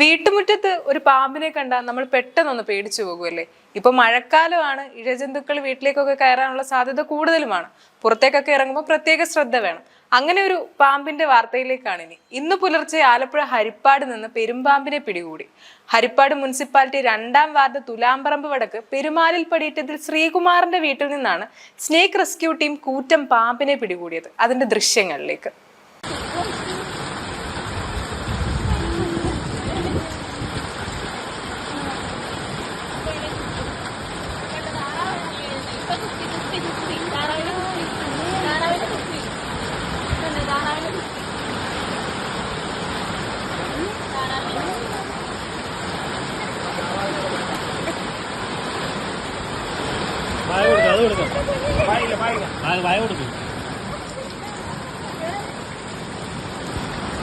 വീട്ടുമുറ്റത്ത് ഒരു പാമ്പിനെ കണ്ടാൽ നമ്മൾ പെട്ടെന്നൊന്ന് പേടിച്ചു പോകുമല്ലേ ഇപ്പൊ മഴക്കാലമാണ് ഇഴജന്തുക്കൾ വീട്ടിലേക്കൊക്കെ കയറാനുള്ള സാധ്യത കൂടുതലുമാണ്. പുറത്തേക്കൊക്കെ ഇറങ്ങുമ്പോൾ പ്രത്യേക ശ്രദ്ധ വേണം. അങ്ങനെ ഒരു പാമ്പിന്റെ വാർത്തയിലേക്കാണ് ഇനി. ഇന്ന് പുലർച്ചെ ആലപ്പുഴ ഹരിപ്പാട് നിന്ന് പെരുമ്പാമ്പിനെ പിടികൂടി. ഹരിപ്പാട് മുനിസിപ്പാലിറ്റി രണ്ടാം വാർഡ് തുലാമ്പറമ്പ് വടക്ക് പെരുമാലിൽ പടിയിട്ടതിൽ ശ്രീകുമാറിന്റെ വീട്ടിൽ നിന്നാണ് സ്നേക്ക് റെസ്ക്യൂ ടീം കൂറ്റം പാമ്പിനെ പിടികൂടിയത്. അതിന്റെ ദൃശ്യങ്ങളിലേക്ക്.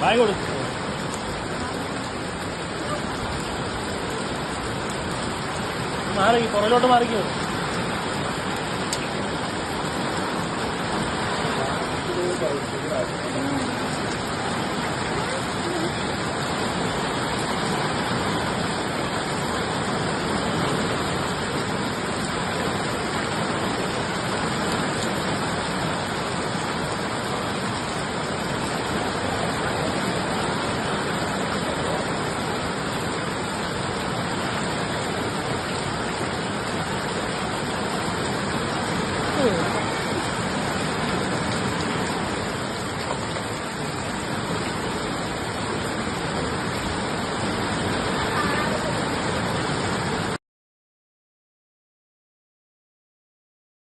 വായ കൊടുക്കും മാറി പുറകിലോട്ട് മാറിക്കോ. Thank you.